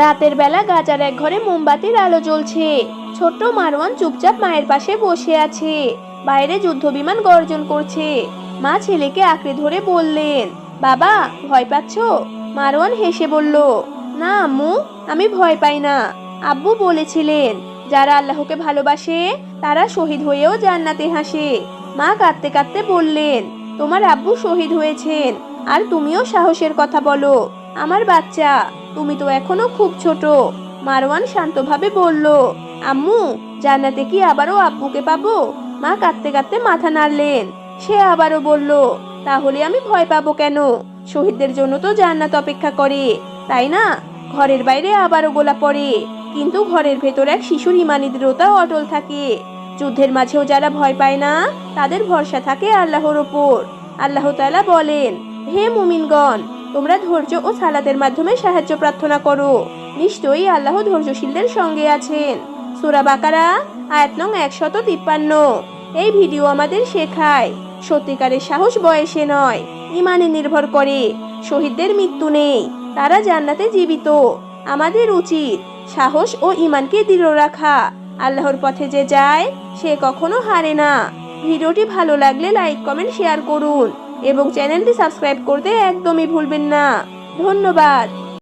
রাতের বেলা গাজার এক ঘরে মোমবাতির আলো জ্বলছে। ছোট্ট মারওয়ান চুপচাপ মায়ের পাশে বসে আছে। বাইরে যুদ্ধ বিমান গর্জন করছে। মা ছেলেকে আঁকড়ে ধরে বললেন, বাবা, ভয় পাচ্ছ? মারওয়ান হেসে বলল, না আম্মু, আমি ভয় পাই না। আব্বু বলেছিলেন, যারা আল্লাহকে ভালোবাসে, তারা শহীদ হয়েও জান্নাতে হাসে। মা কাঁদতে কাঁদতে বললেন, তোমার আব্বু শহীদ হয়েছেন, আর তুমিও সাহসের কথা বলো। আমার বাচ্চা তুমি তো এখনও খুব ছোট। মারওয়ান শান্তভাবে বলল, আম্মু, জান্নাতে কি আবারও আব্বুকে পাবো? মা কাঁদতে কাঁদতে মাথা নাড়লেন। সে আবারও বলল, তাহলে আমি ভয় পাবো কেন? শহীদদের জন্য তো জান্নাত অপেক্ষা করে, তাই না? ঘরের বাইরে আবারও গোলা পড়ে। কিন্তু ঘরের ভেতর এক শিশুর ইমানি দৃঢ়তা অটল থাকে। যুদ্ধের মাঝেও যারা ভয় পায় না, তাদের ভরসা থাকে আল্লাহর ওপর। আল্লাহ তাআলা বলেন, হে মুমিনগণ তোমরা ধৈর্য ও সালাতের মাধ্যমে সাহায্য প্রার্থনা করো। নিশ্চয়ই আল্লাহ ধৈর্যশীলদের সঙ্গে আছেন। সূরা বাকারা, আয়াত নং একশত তিপ্পান্ন। এই ভিডিও আমাদের শেখায়, সত্যিকারের সাহস বয়সে নয়, ইমানে নির্ভর করে, শহীদদের মৃত্যু নেই, তারা জান্নাতে জীবিত। আমাদের উচিত সাহস ও ইমানকে দৃঢ় রাখা। আল্লাহর পথে যে যায়, সে কখনো হারে না। ভিডিওটি ভালো লাগলে লাইক, কমেন্ট, শেয়ার করুন। এবং চ্যানেলটি সাবস্ক্রাইব করতে একদমই ভুলবেন না। ধন্যবাদ।